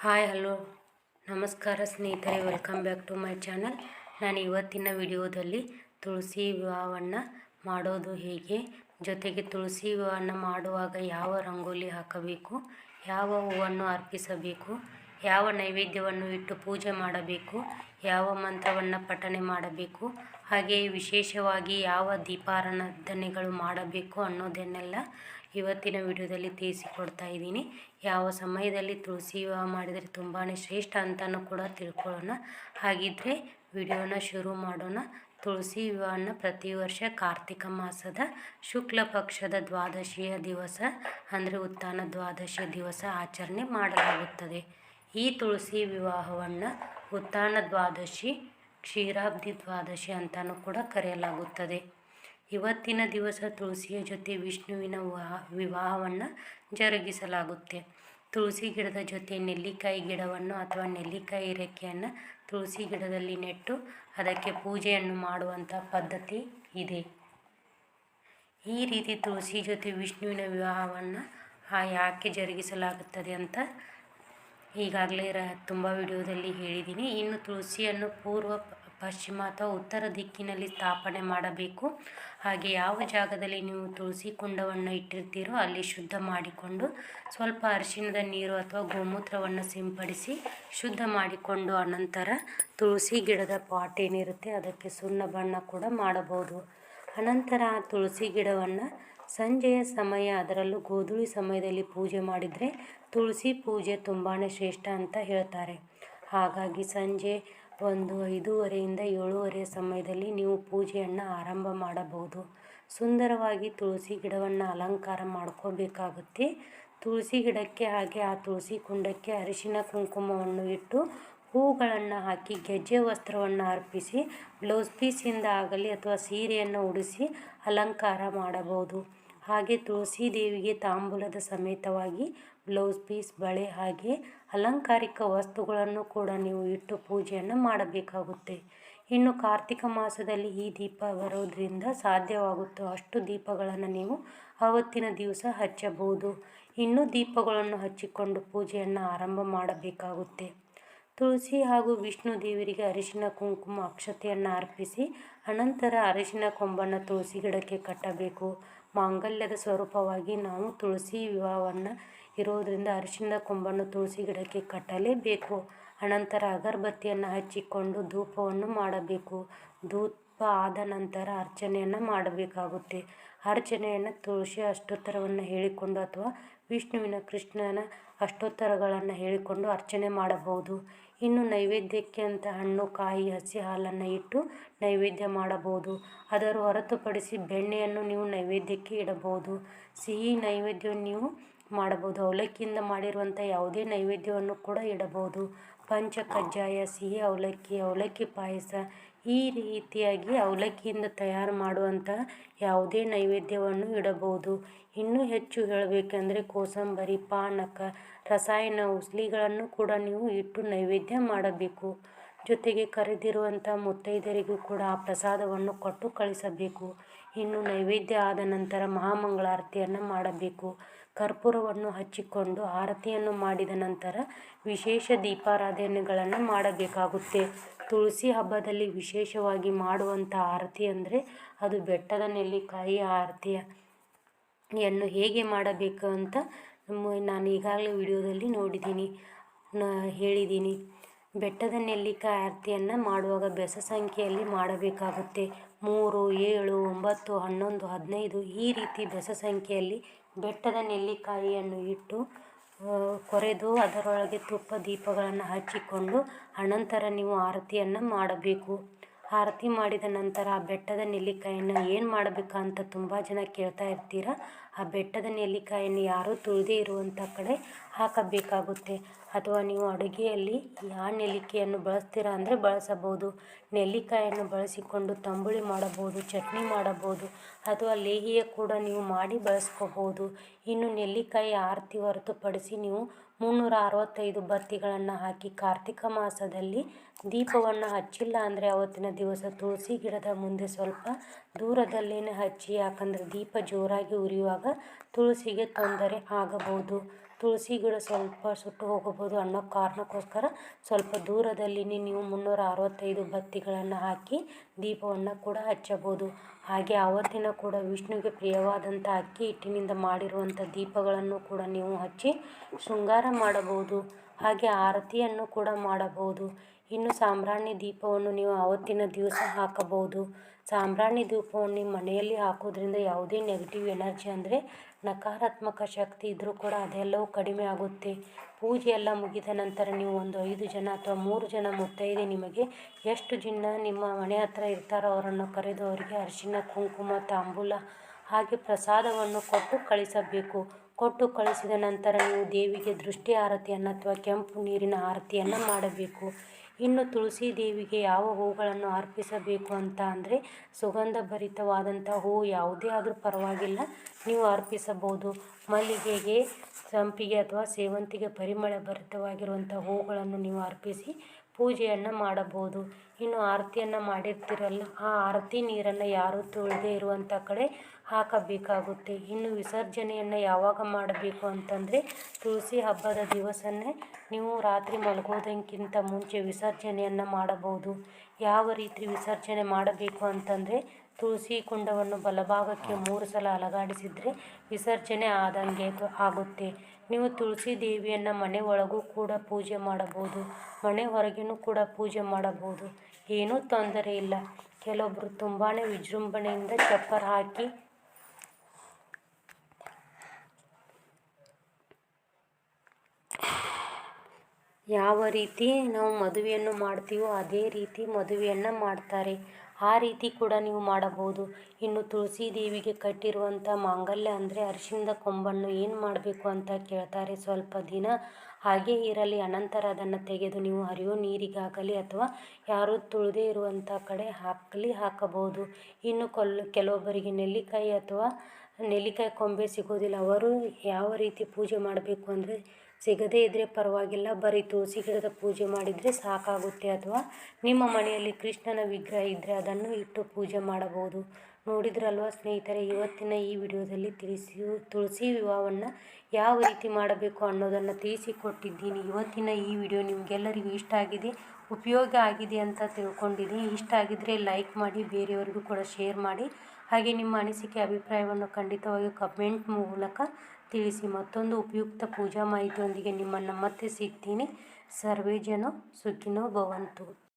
Hi, hello. ನಮಸ್ಕಾರ ಸ್ನೇಹಿತರೆ, welcome back to my channel. ನಾನು ಇವತ್ತಿನ ವಿಡಿಯೋದಲ್ಲಿ ತುಳಸಿ ವಿವಾಹವನ್ನು ಮಾಡೋದು ಹೇಗೆ? ಜೊತೆಗೆ ತುಳಸಿ ವಿವಾಹವನ್ನು ಮಾಡುವಾಗ ಯಾವ ರಂಗೋಲಿ ಹಾಕಬೇಕು? ಯಾವ ಹೂವನ್ನು ಅರ್ಪಿಸಬೇಕು? ಯಾವ ನೈವೇದ್ಯವನ್ನು ಇಟ್ಟು ಪೂಜೆ ಮಾಡಬೇಕು? ಯಾವ ಮಂತ್ರವನ್ನು ಪಠನೆ ಮಾಡಬೇಕು? ಹಾಗೆಯೇ ವಿಶೇಷವಾಗಿ ಯಾವ ದೀಪಾರಾಧನೆಗಳು ಮಾಡಬೇಕು ಅನ್ನೋದನ್ನೆಲ್ಲ ಇವತ್ತಿನ ವಿಡಿಯೋದಲ್ಲಿ ತಿಳಿಸಿಕೊಡ್ತಾ ಇದ್ದೀನಿ. ಯಾವ ಸಮಯದಲ್ಲಿ ತುಳಸಿ ವಿವಾಹ ಮಾಡಿದರೆ ತುಂಬಾ ಶ್ರೇಷ್ಠ ಅಂತಲೂ ಕೂಡ ತಿಳ್ಕೊಳ್ಳೋಣ. ಹಾಗಿದ್ದರೆ ವಿಡಿಯೋನ ಶುರು ಮಾಡೋಣ. ತುಳಸಿ ವಿವಾಹನ ಪ್ರತಿ ವರ್ಷ ಕಾರ್ತಿಕ ಮಾಸದ ಶುಕ್ಲ ಪಕ್ಷದ ದ್ವಾದಶಿಯ ದಿವಸ, ಅಂದರೆ ಉತ್ಥಾನ ದ್ವಾದಶಿಯ ದಿವಸ ಆಚರಣೆ ಮಾಡಲಾಗುತ್ತದೆ. ಈ ತುಳಸಿ ವಿವಾಹವನ್ನು ಉತ್ಥಾನ ದ್ವಾದಶಿ ಕ್ಷೀರಾಬ್ದಿ ದ್ವಾದಶಿ ಅಂತಲೂ ಕೂಡ ಕರೆಯಲಾಗುತ್ತದೆ. ಇವತ್ತಿನ ದಿವಸ ತುಳಸಿಯ ಜೊತೆ ವಿಷ್ಣುವಿನ ವಿವಾಹ ವಿವಾಹವನ್ನು ಜರುಗಿಸಲಾಗುತ್ತೆ. ತುಳಸಿ ಗಿಡದ ಜೊತೆ ನೆಲ್ಲಿಕಾಯಿ ಗಿಡವನ್ನು ಅಥವಾ ನೆಲ್ಲಿಕಾಯಿ ರೆಕ್ಕೆಯನ್ನು ತುಳಸಿ ಗಿಡದಲ್ಲಿ ನೆಟ್ಟು ಅದಕ್ಕೆ ಪೂಜೆಯನ್ನು ಮಾಡುವಂಥ ಪದ್ಧತಿ ಇದೆ. ಈ ರೀತಿ ತುಳಸಿ ಜೊತೆ ವಿಷ್ಣುವಿನ ವಿವಾಹವನ್ನು ಯಾಕೆ ಜರುಗಿಸಲಾಗುತ್ತದೆ ಅಂತ ಈಗಾಗಲೇ ರ ತುಂಬ ವಿಡಿಯೋದಲ್ಲಿ ಹೇಳಿದ್ದೀನಿ. ಇನ್ನು ತುಳಸಿಯನ್ನು ಪೂರ್ವ ಪಶ್ಚಿಮ ಅಥವಾ ಉತ್ತರ ದಿಕ್ಕಿನಲ್ಲಿ ಸ್ಥಾಪನೆ ಮಾಡಬೇಕು. ಹಾಗೆ ಯಾವ ಜಾಗದಲ್ಲಿ ನೀವು ತುಳಸಿ ಕುಂಡವನ್ನು ಇಟ್ಟಿರ್ತೀರೋ ಅಲ್ಲಿ ಶುದ್ಧ ಮಾಡಿಕೊಂಡು ಸ್ವಲ್ಪ ಅರಿಶಿನದ ನೀರು ಅಥವಾ ಗೋಮೂತ್ರವನ್ನು ಸಿಂಪಡಿಸಿ ಶುದ್ಧ ಮಾಡಿಕೊಂಡು ಅನಂತರ ತುಳಸಿ ಗಿಡದ ಪಾಟ್ ಏನಿರುತ್ತೆ ಅದಕ್ಕೆ ಸುಣ್ಣ ಬಣ್ಣ ಕೂಡ ಮಾಡಬಹುದು. ಅನಂತರ ತುಳಸಿ ಗಿಡವನ್ನು ಸಂಜೆಯ ಸಮಯ, ಅದರಲ್ಲೂ ಗೋಧೂಳಿ ಸಮಯದಲ್ಲಿ ಪೂಜೆ ಮಾಡಿದರೆ ತುಳಸಿ ಪೂಜೆ ತುಂಬಾ ಶ್ರೇಷ್ಠ ಅಂತ ಹೇಳ್ತಾರೆ. ಹಾಗಾಗಿ ಸಂಜೆ ಒಂದು ಐದೂವರೆಯಿಂದ ಏಳುವರೆಯ ಸಮಯದಲ್ಲಿ ನೀವು ಪೂಜೆಯನ್ನು ಆರಂಭ ಮಾಡಬಹುದು. ಸುಂದರವಾಗಿ ತುಳಸಿ ಗಿಡವನ್ನು ಅಲಂಕಾರ ಮಾಡ್ಕೋಬೇಕಾಗುತ್ತೆ. ತುಳಸಿ ಗಿಡಕ್ಕೆ ಹಾಗೆ ಆ ತುಳಸಿ ಕುಂಡಕ್ಕೆ ಅರಿಶಿನ ಕುಂಕುಮವನ್ನು ಇಟ್ಟು ಹೂಗಳನ್ನು ಹಾಕಿ ಗೆಜ್ಜೆ ವಸ್ತ್ರವನ್ನು ಅರ್ಪಿಸಿ, ಬ್ಲೌಸ್ ಪೀಸಿಂದ ಆಗಲಿ ಅಥವಾ ಸೀರೆಯನ್ನು ಉಡಿಸಿ ಅಲಂಕಾರ ಮಾಡಬಹುದು. ಹಾಗೆ ತುಳಸಿ ದೇವಿಗೆ ತಾಂಬೂಲದ ಸಮೇತವಾಗಿ ಬ್ಲೌಸ್ ಪೀಸ್, ಬಳೆ ಹಾಗೆ ಅಲಂಕಾರಿಕ ವಸ್ತುಗಳನ್ನು ಕೂಡ ನೀವು ಇಟ್ಟು ಪೂಜೆಯನ್ನು ಮಾಡಬೇಕಾಗುತ್ತೆ. ಇನ್ನು ಕಾರ್ತಿಕ ಮಾಸದಲ್ಲಿ ಈ ದೀಪ ಬರೋದ್ರಿಂದ ಸಾಧ್ಯವಾಗುತ್ತೋ ಅಷ್ಟು ದೀಪಗಳನ್ನು ನೀವು ಆವತ್ತಿನ ದಿವಸ ಹಚ್ಚಬಹುದು. ಇನ್ನೂ ದೀಪಗಳನ್ನು ಹಚ್ಚಿಕೊಂಡು ಪೂಜೆಯನ್ನು ಆರಂಭ ಮಾಡಬೇಕಾಗುತ್ತೆ. ತುಳಸಿ ಹಾಗೂ ವಿಷ್ಣು ದೇವರಿಗೆ ಅರಿಶಿನ, ಕುಂಕುಮ, ಅಕ್ಷತೆಯನ್ನು ಅರ್ಪಿಸಿ ಅನಂತರ ಅರಿಶಿನ, ಕೊಂಬನ್ನು ತುಳಸಿ ಗಿಡಕ್ಕೆ ಕಟ್ಟಬೇಕು. ಮಾಂಗಲ್ಯದ ಸ್ವರೂಪವಾಗಿ ನಾವು ತುಳಸಿ ವಿವಾಹವನ್ನು ಇರೋದರಿಂದ ಅರಿಶಿಣದ ಕೊಂಬನ್ನು ತುಳಸಿ ಗಿಡಕ್ಕೆ ಕಟ್ಟಲೇಬೇಕು. ಅನಂತರ ಅಗರಬತ್ತಿಯನ್ನು ಹಚ್ಚಿಕೊಂಡು ಧೂಪವನ್ನು ಮಾಡಬೇಕು. ಧೂಪ ಆದ ನಂತರ ಅರ್ಚನೆಯನ್ನು ಮಾಡಬೇಕಾಗುತ್ತೆ. ಅರ್ಚನೆಯನ್ನು ತುಳಸಿ ಅಷ್ಟೋತ್ತರವನ್ನು ಹೇಳಿಕೊಂಡು ಅಥವಾ ವಿಷ್ಣುವಿನ ಕೃಷ್ಣನ ಅಷ್ಟೋತ್ತರಗಳನ್ನು ಹೇಳಿಕೊಂಡು ಅರ್ಚನೆ ಮಾಡಬಹುದು. ಇನ್ನು ನೈವೇದ್ಯಕ್ಕೆ ಅಂತ ಹಣ್ಣು, ಕಾಯಿ, ಹಸಿ ಹಾಲನ್ನು ಇಟ್ಟು ನೈವೇದ್ಯ ಮಾಡಬಹುದು. ಅದರ ಹೊರತುಪಡಿಸಿ ಬೆಣ್ಣೆಯನ್ನು ನೀವು ನೈವೇದ್ಯಕ್ಕೆ ಇಡಬಹುದು. ಸಿಹಿ ನೈವೇದ್ಯವನ್ನು ನೀವು ಮಾಡಬಹುದು. ಅವಲಕ್ಕಿಯಿಂದ ಮಾಡಿರುವಂಥ ಯಾವುದೇ ನೈವೇದ್ಯವನ್ನು ಕೂಡ ಇಡಬಹುದು. ಪಂಚ ಕಜ್ಜಾಯ ಸಿಹಿ ಅವಲಕ್ಕಿ ಅವಲಕ್ಕಿ ಪಾಯಸ, ಈ ರೀತಿಯಾಗಿ ಅವಲಕ್ಕಿಯಿಂದ ತಯಾರು ಮಾಡುವಂಥ ಯಾವುದೇ ನೈವೇದ್ಯವನ್ನು ಇಡಬಹುದು. ಇನ್ನೂ ಹೆಚ್ಚು ಹೇಳಬೇಕೆಂದರೆ ಕೋಸಂಬರಿ, ಪಾನಕ ರಸಾಯನ ಉಸ್ಲಿಗಳನ್ನು ಕೂಡ ನೀವು ಇಟ್ಟು ನೈವೇದ್ಯ ಮಾಡಬೇಕು. ಜೊತೆಗೆ ಕರೆದಿರುವಂಥ ಮುತ್ತೈದೆಯರಿಗೂ ಕೂಡ ಆ ಪ್ರಸಾದವನ್ನು ಕೊಟ್ಟು ಕಳಿಸಬೇಕು. ಇನ್ನು ನೈವೇದ್ಯ ಆದ ನಂತರ ಮಹಾಮಂಗಳಾರತಿಯನ್ನು ಮಾಡಬೇಕು. ಕರ್ಪೂರವನ್ನು ಹಚ್ಚಿಕೊಂಡು ಆರತಿಯನ್ನು ಮಾಡಿದ ನಂತರ ವಿಶೇಷ ದೀಪಾರಾಧನೆಗಳನ್ನು ಮಾಡಬೇಕಾಗುತ್ತೆ. ತುಳಸಿ ಹಬ್ಬದಲ್ಲಿ ವಿಶೇಷವಾಗಿ ಮಾಡುವಂಥ ಆರತಿ ಅಂದರೆ ಅದು ಬೆಟ್ಟದ ನೆಲ್ಲಿಕಾಯಿ ಆರತಿಯನ್ನು ಹೇಗೆ ಮಾಡಬೇಕು ಅಂತ ನಾನು ಈಗಾಗಲೇ ವಿಡಿಯೋದಲ್ಲಿ ನೋಡಿದ್ದೀನಿ ಹೇಳಿದ್ದೀನಿ. ಬೆಟ್ಟದ ನೆಲ್ಲಿಕಾಯಿ ಆರತಿಯನ್ನು ಮಾಡುವಾಗ ಬೆಸ ಸಂಖ್ಯೆಯಲ್ಲಿ ಮಾಡಬೇಕಾಗುತ್ತೆ. ಮೂರು, ಏಳು, ಒಂಬತ್ತು, ಹನ್ನೊಂದು, ಹದಿನೈದು ಈ ರೀತಿ ಬೆಸ ಸಂಖ್ಯೆಯಲ್ಲಿ ಬೆಟ್ಟದ ನೆಲ್ಲಿಕಾಯಿಯನ್ನು ಇಟ್ಟು ಕೊರೆದು ಅದರೊಳಗೆ ತುಪ್ಪ ದೀಪಗಳನ್ನು ಹಚ್ಚಿಕೊಂಡು ಅನಂತರ ನೀವು ಆರತಿಯನ್ನು ಮಾಡಬೇಕು. ಆರತಿ ಮಾಡಿದ ನಂತರ ಆ ಬೆಟ್ಟದ ನೆಲ್ಲಿಕಾಯನ್ನು ಏನು ಮಾಡಬೇಕಂತ ತುಂಬ ಜನ ಕೇಳ್ತಾ ಇರ್ತೀರ? ಆ ಬೆಟ್ಟದ ನೆಲ್ಲಿಕಾಯನ್ನು ಯಾರೂ ತುಳಿದೇ ಇರುವಂಥ ಕಡೆ ಹಾಕಬೇಕಾಗುತ್ತೆ. ಅಥವಾ ನೀವು ಅಡುಗೆಯಲ್ಲಿ ಆ ನೆಲ್ಲಿಕೆಯನ್ನು ಬಳಸ್ತೀರಾ ಅಂದರೆ ಬಳಸಬಹುದು. ನೆಲ್ಲಿಕಾಯನ್ನು ಬಳಸಿಕೊಂಡು ತಂಬುಳಿ ಮಾಡಬಹುದು, ಚಟ್ನಿ ಮಾಡಬಹುದು, ಅಥವಾ ಲೇಹಿಯ ಕೂಡ ನೀವು ಮಾಡಿ ಬಳಸ್ಕೋಬಹುದು. ಇನ್ನು ನೆಲ್ಲಿಕಾಯಿ ಆರತಿ ಹೊರತುಪಡಿಸಿ ನೀವು ಮುನ್ನೂರ ಅರವತ್ತೈದು ಬತ್ತಿಗಳನ್ನು ಹಾಕಿ ಕಾರ್ತಿಕ ಮಾಸದಲ್ಲಿ ದೀಪವನ್ನು ಹಚ್ಚಿಲ್ಲ ಅಂದರೆ ಅವತ್ತಿನ ದಿವಸ ತುಳಸಿ ಗಿಡದ ಮುಂದೆ ಸ್ವಲ್ಪ ದೂರದಲ್ಲೇ ಹಚ್ಚಿ, ಯಾಕಂದರೆ ದೀಪ ಜೋರಾಗಿ ಉರಿಯುವಾಗ ತುಳಸಿಗೆ ತೊಂದರೆ ಆಗಬಹುದು. ತುಳಸಿ ಗಿಡ ಸ್ವಲ್ಪ ಸುಟ್ಟು ಹೋಗಬಹುದು ಅನ್ನೋ ಕಾರಣಕ್ಕೋಸ್ಕರ ಸ್ವಲ್ಪ ದೂರದಲ್ಲಿ ನೀವು ಮುನ್ನೂರ ಅರವತ್ತೈದು ಬತ್ತಿಗಳನ್ನು ಹಾಕಿ ದೀಪವನ್ನು ಕೂಡ ಹಚ್ಚಬಹುದು. ಹಾಗೆ ಆವತ್ತಿನ ಕೂಡ ವಿಷ್ಣುವಿಗೆ ಪ್ರಿಯವಾದಂಥ ಅಕ್ಕಿ ಹಿಟ್ಟಿನಿಂದ ಮಾಡಿರುವಂಥ ದೀಪಗಳನ್ನು ಕೂಡ ನೀವು ಹಚ್ಚಿ ಶೃಂಗಾರ ಮಾಡಬಹುದು. ಹಾಗೆ ಆರತಿಯನ್ನು ಕೂಡ ಮಾಡಬಹುದು. ಇನ್ನು ಸಾಂಬ್ರಾಣಿ ದೀಪವನ್ನು ನೀವು ಆವತ್ತಿನ ದಿವಸ ಹಾಕಬಹುದು. ಸಾಂಬ್ರಾಣಿ ದೀಪವನ್ನು ಮನೆಯಲ್ಲಿ ಹಾಕೋದ್ರಿಂದ ಯಾವುದೇ ನೆಗೆಟಿವ್ ಎನರ್ಜಿ ಅಂದರೆ ನಕಾರಾತ್ಮಕ ಶಕ್ತಿ ಇದ್ದರೂ ಕೂಡ ಅದೆಲ್ಲವೂ ಕಡಿಮೆ ಆಗುತ್ತೆ. ಪೂಜೆ ಎಲ್ಲ ಮುಗಿದ ನಂತರ ನೀವು ಒಂದು ಐದು ಜನ ಅಥವಾ ಮೂರು ಜನ ಮುತ್ತೈದೆ ನಿಮಗೆ ಎಷ್ಟು ಜನ ನಿಮ್ಮ ಮನೆ ಹತ್ರ ಇರ್ತಾರೋ ಅವರನ್ನು ಕರೆದು ಅವರಿಗೆ ಅರಿಶಿನ, ಕುಂಕುಮ, ತಾಂಬೂಲ ಹಾಗೆ ಪ್ರಸಾದವನ್ನು ಕೊಟ್ಟು ಕಳಿಸಬೇಕು. ಕೊಟ್ಟು ಕಳಿಸಿದ ನಂತರ ನೀವು ದೇವಿಗೆ ದೃಷ್ಟಿ ಆರತಿಯನ್ನು ಅಥವಾ ಕೆಂಪು ನೀರಿನ ಆರತಿಯನ್ನು ಮಾಡಬೇಕು. ಇನ್ನು ತುಳಸಿ ದೇವಿಗೆ ಯಾವ ಹೂಗಳನ್ನು ಅರ್ಪಿಸಬೇಕು ಅಂತ ಅಂದರೆ ಸುಗಂಧ ಭರಿತವಾದಂಥ ಹೂವು ಯಾವುದೇ ಆದರೂ ಪರವಾಗಿಲ್ಲ. ನೀವು ಅರ್ಪಿಸಬಹುದು. ಮಲ್ಲಿಗೆಗೆ, ಸಂಪಿಗೆ ಅಥವಾ ಸೇವಂತಿಗೆ ಪರಿಮಳ ಭರಿತವಾಗಿರುವಂಥ ಹೂಗಳನ್ನು ನೀವು ಅರ್ಪಿಸಿ ಪೂಜೆಯನ್ನು ಮಾಡಬಹುದು. ಇನ್ನು ಆರತಿಯನ್ನು ಮಾಡಿರ್ತೀರಲ್ಲ, ಆ ಆರತಿ ನೀರನ್ನು ಯಾರೂ ತೊಳೆದೇ ಇರುವಂಥ ಕಡೆ ಹಾಕಬೇಕಾಗುತ್ತೆ. ಇನ್ನು ವಿಸರ್ಜನೆಯನ್ನು ಯಾವಾಗ ಮಾಡಬೇಕು ಅಂತಂದರೆ ತುಳಸಿ ಹಬ್ಬದ ದಿವಸನೇ ನೀವು ರಾತ್ರಿ ಮಲಗೋದಕ್ಕಿಂತ ಮುಂಚೆ ವಿಸರ್ಜನೆಯನ್ನು ಮಾಡಬಹುದು. ಯಾವ ರೀತಿ ವಿಸರ್ಜನೆ ಮಾಡಬೇಕು ಅಂತಂದರೆ ತುಳಸಿ ಕುಂಡವನ್ನು ಬಲಭಾಗಕ್ಕೆ ಮೂರು ಸಲ ಅಲಗಾಡಿಸಿದರೆ ವಿಸರ್ಜನೆ ಆದಂಗೆ ಆಗುತ್ತೆ. ನೀವು ತುಳಸಿ ದೇವಿಯನ್ನು ಮನೆ ಒಳಗೂ ಕೂಡ ಪೂಜೆ ಮಾಡಬಹುದು, ಮನೆ ಹೊರಗೇನೂ ಕೂಡ ಪೂಜೆ ಮಾಡಬಹುದು. ಏನೂ ತೊಂದರೆ ಇಲ್ಲ. ಕೆಲವೊಬ್ಬರು ತುಂಬಾ ವಿಜೃಂಭಣೆಯಿಂದ ಚಪ್ಪರ ಹಾಕಿ ಯಾವ ರೀತಿ ನಾವು ಮದುವೆಯನ್ನು ಮಾಡ್ತೀವೋ ಅದೇ ರೀತಿ ಮದುವೆಯನ್ನು ಮಾಡ್ತಾರೆ. ಆ ರೀತಿ ಕೂಡ ನೀವು ಮಾಡಬಹುದು. ಇನ್ನು ತುಳಸಿ ದೇವಿಗೆ ಕಟ್ಟಿರುವಂಥ ಮಾಂಗಲ್ಯ ಅಂದರೆ ಅರಿಶಿಣದ ಕೊಂಬನ್ನು ಏನು ಮಾಡಬೇಕು ಅಂತ ಕೇಳ್ತಾರೆ ಸ್ವಲ್ಪ ದಿನ ಹಾಗೆ ಇರಲಿ, ಅನಂತರ ಅದನ್ನು ತೆಗೆದು ನೀವು ಹರಿಯೋ ನೀರಿಗಾಗಲಿ ಅಥವಾ ಯಾರೂ ತುಳಿದೇ ಇರುವಂಥ ಕಡೆ ಹಾಕಲಿ, ಹಾಕಬಹುದು. ಇನ್ನು ಕೊಲ್, ಕೆಲವೊಬ್ಬರಿಗೆ ನೆಲ್ಲಿಕಾಯಿ ಅಥವಾ ನೆಲ್ಲಿಕಾಯಿ ಕೊಂಬೆ ಸಿಗೋದಿಲ್ಲ. ಅವರು ಯಾವ ರೀತಿ ಪೂಜೆ ಮಾಡಬೇಕು ಅಂದರೆ ಸಿಗದೇ ಇದ್ದರೆ ಪರವಾಗಿಲ್ಲ. ಬರೀ ತುಳಸಿ ಗಿಡದ ಪೂಜೆ ಮಾಡಿದರೆ ಸಾಕಾಗುತ್ತೆ ಅಥವಾ ನಿಮ್ಮ ಮನೆಯಲ್ಲಿ ಕೃಷ್ಣನ ವಿಗ್ರಹ ಇದ್ದರೆ ಅದನ್ನು ಇಟ್ಟು ಪೂಜೆ ಮಾಡಬಹುದು. ನೋಡಿದ್ರಲ್ವ ಸ್ನೇಹಿತರೆ, ಇವತ್ತಿನ ಈ ವಿಡಿಯೋದಲ್ಲಿ ತಿಳಿಸಿ, ತುಳಸಿ ವಿವಾಹವನ್ನು ಯಾವ ರೀತಿ ಮಾಡಬೇಕು ಅನ್ನೋದನ್ನು ತಿಳಿಸಿಕೊಟ್ಟಿದ್ದೀನಿ. ಇವತ್ತಿನ ಈ ವಿಡಿಯೋ ನಿಮಗೆಲ್ಲರಿಗೂ ಇಷ್ಟ ಆಗಿದೆ, ಉಪಯೋಗ ಆಗಿದೆ ಅಂತ ತಿಳ್ಕೊಂಡಿದ್ದೀನಿ. ಇಷ್ಟ ಆಗಿದ್ದರೆ ಲೈಕ್ ಮಾಡಿ, ಬೇರೆಯವರಿಗೂ ಕೂಡ ಶೇರ್ ಮಾಡಿ. ಹಾಗೆ ನಿಮ್ಮ ಅನಿಸಿಕೆ, ಅಭಿಪ್ರಾಯವನ್ನು ಖಂಡಿತವಾಗಿ ಕಮೆಂಟ್ ಮೂಲಕ ತಿಳಿಸಿ. ಮತ್ತೊಂದು ಉಪಯುಕ್ತ ಪೂಜಾ ಮಾಹಿತಿಯೊಂದಿಗೆ ನಿಮ್ಮನ್ನು ಮತ್ತೆ ಸಿಗ್ತೀನಿ. ಸರ್ವೇ ಜನ ಸುಖಿನೋ ಭವಂತು.